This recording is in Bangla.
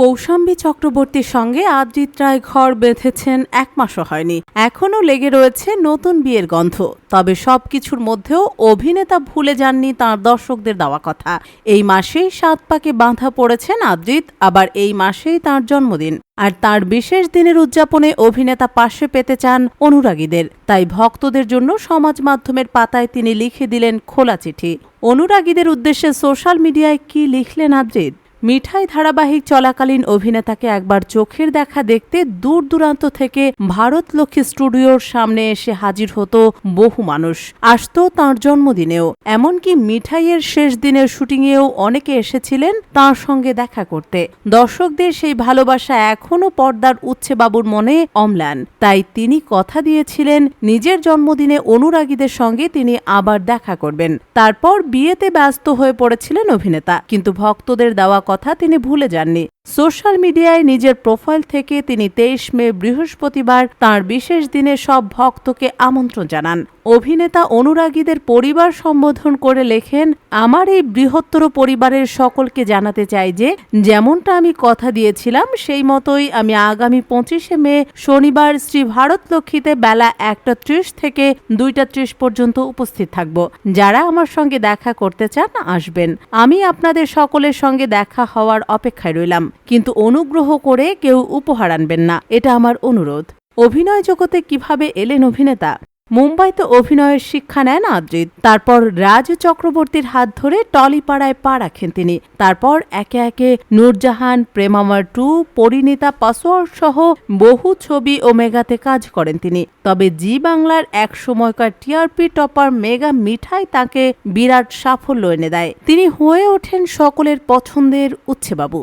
কৌশাম্বী চক্রবর্তীর সঙ্গে আদ্রিত রায় ঘর বেঁধেছেন এক মাসও হয়নি। এখনও লেগে রয়েছে নতুন বিয়ের গন্ধ। তবে সবকিছুর মধ্যেও অভিনেতা ভুলে যাননি তার দর্শকদের দেওয়া কথা। এই মাসেই সাত পাকে বাঁধা পড়েছেন আদ্রিত, আবার এই মাসেই তার জন্মদিন। আর তার বিশেষ দিনের উদযাপনে অভিনেতা পাশে পেতে চান অনুরাগীদের। তাই ভক্তদের জন্য সমাজ মাধ্যমের পাতায় তিনি লিখে দিলেন খোলা চিঠি। অনুরাগীদের উদ্দেশ্যে সোশ্যাল মিডিয়ায় কি লিখলেন আদ্রিত? মিঠাই ধারাবাহিক চলাকালীন অভিনেতাকে একবার চোখের দেখা দেখতে দূর দূরান্ত থেকে ভারত লক্ষ্মী স্টুডিওর সামনে এসে হাজির হতো বহু মানুষ। আসতো তাঁর জন্মদিনেও। এমনকি মিঠাইয়ের শেষ দিনের শুটিংয়েও অনেকে এসেছিলেন তার সঙ্গে দেখা করতে। দর্শকদের সেই ভালোবাসা এখনও পর্দার উচ্ছে বাবুর মনে অম্লান। তাই তিনি কথা দিয়েছিলেন, নিজের জন্মদিনে অনুরাগীদের সঙ্গে তিনি আবার দেখা করবেন। তারপর বিয়েতে ব্যস্ত হয়ে পড়েছিলেন অভিনেতা। কিন্তু ভক্তদের দেওয়া কথা তিনি ভুলে যাননি। সোশ্যাল মিডিয়ায় নিজের প্রোফাইল থেকে তিনি তেইশ মে বৃহস্পতিবার তার বিশেষ দিনে সব ভক্তকে আমন্ত্রণ জানান। অভিনেতা অনুরাগীদের পরিবার সম্বোধন করে লেখেন, আমার এই বৃহত্তর পরিবারের সকলকে জানাতে চাই যে, যেমনটা আমি কথা দিয়েছিলাম, সেই মতোই আমি আগামী পঁচিশে মে শনিবার শ্রী ভারত লক্ষ্মীতে বেলা একটা ত্রিশ থেকে দুইটা ত্রিশ পর্যন্ত উপস্থিত থাকব। যারা আমার সঙ্গে দেখা করতে চান, আসবেন। আমি আপনাদের সকলের সঙ্গে দেখা হওয়ার অপেক্ষায় রইলাম। কিন্তু অনুগ্রহ করে কেউ উপহার আনবেন না। এটা আমার অনুরোধ। অভিনয় জগতে কীভাবে এলেন অভিনেতা? মুম্বাইতে অভিনয়ের শিক্ষা নেন আদ্রিত। তারপর রাজ চক্রবর্তীর হাত ধরে টলিপাড়ায় পা রাখেন তিনি। তারপর একে একে নূরজাহান প্রেমামার টু, পরিণীতা, পাসওয়ার্ড সহ বহু ছবি ও মেগাতে কাজ করেন তিনি। তবে জি বাংলার এক সময়কার টিআরপি টপার মেগা মিঠাই তাকে বিরাট সাফল্য এনে দেয়। তিনি হয়ে ওঠেন সকলের পছন্দের উচ্ছেবাবু